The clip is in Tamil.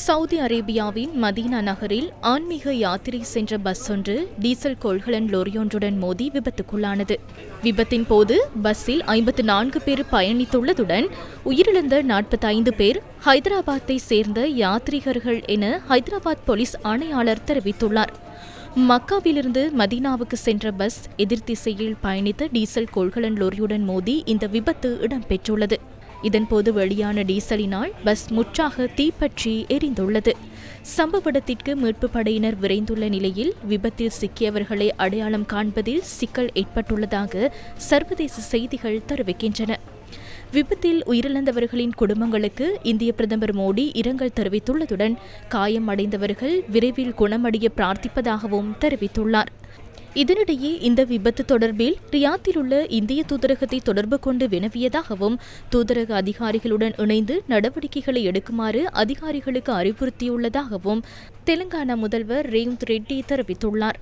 சவுதி அரேபியாவின் மதீனா நகரில் ஆன்மீக யாத்திரை சென்ற பஸ் ஒன்று டீசல் கொள்கலன் லொரியொன்றுடன் மோதி விபத்துக்குள்ளானது. விபத்தின் போது பஸ்ஸில் ஐம்பத்து நான்கு பேர் பயணித்துள்ளதுடன் உயிரிழந்த நாற்பத்தைந்து பேர் ஹைதராபாத்தை சேர்ந்த யாத்ரீகர்கள் என ஹைதராபாத் போலீஸ் ஆணையாளர் தெரிவித்துள்ளார். மக்காவிலிருந்து மதீனாவுக்கு சென்ற பஸ் எதிர் திசையில் பயணித்த டீசல் கொள்கலன் லொரியுடன் மோதி இந்த விபத்து இடம்பெற்றுள்ளது. இதன்போது வெளியான டீசலினால் பஸ் முற்றாக தீப்பற்றி எரிந்துள்ளது. சம்பவ இடத்திற்கு மீட்பு படையினர் விரைந்துள்ள நிலையில் விபத்தில் சிக்கியவர்களை அடையாளம் காண்பதில் சிக்கல் ஏற்பட்டுள்ளதாக சர்வதேச செய்திகள் தெரிவிக்கின்றன. விபத்தில் உயிரிழந்தவர்களின் குடும்பங்களுக்கு இந்திய பிரதமர் மோடி இரங்கல் தெரிவித்துள்ளதுடன் காயம் அடைந்தவர்கள் விரைவில் குணமடைய பிரார்த்திப்பதாகவும் தெரிவித்துள்ளார். இதனிடையே இந்த விபத்து தொடர்பில் ரியாத்தில் உள்ள இந்திய தூதரகத்தை தொடர்பு கொண்டு வினவியதாகவும் தூதரக அதிகாரிகளுடன் இணைந்து நடவடிக்கைகளை எடுக்குமாறு அதிகாரிகளுக்கு அறிவுறுத்தியுள்ளதாகவும் தெலுங்கானா முதல்வர் ரேவந்த் ரெட்டி தெரிவித்துள்ளார்.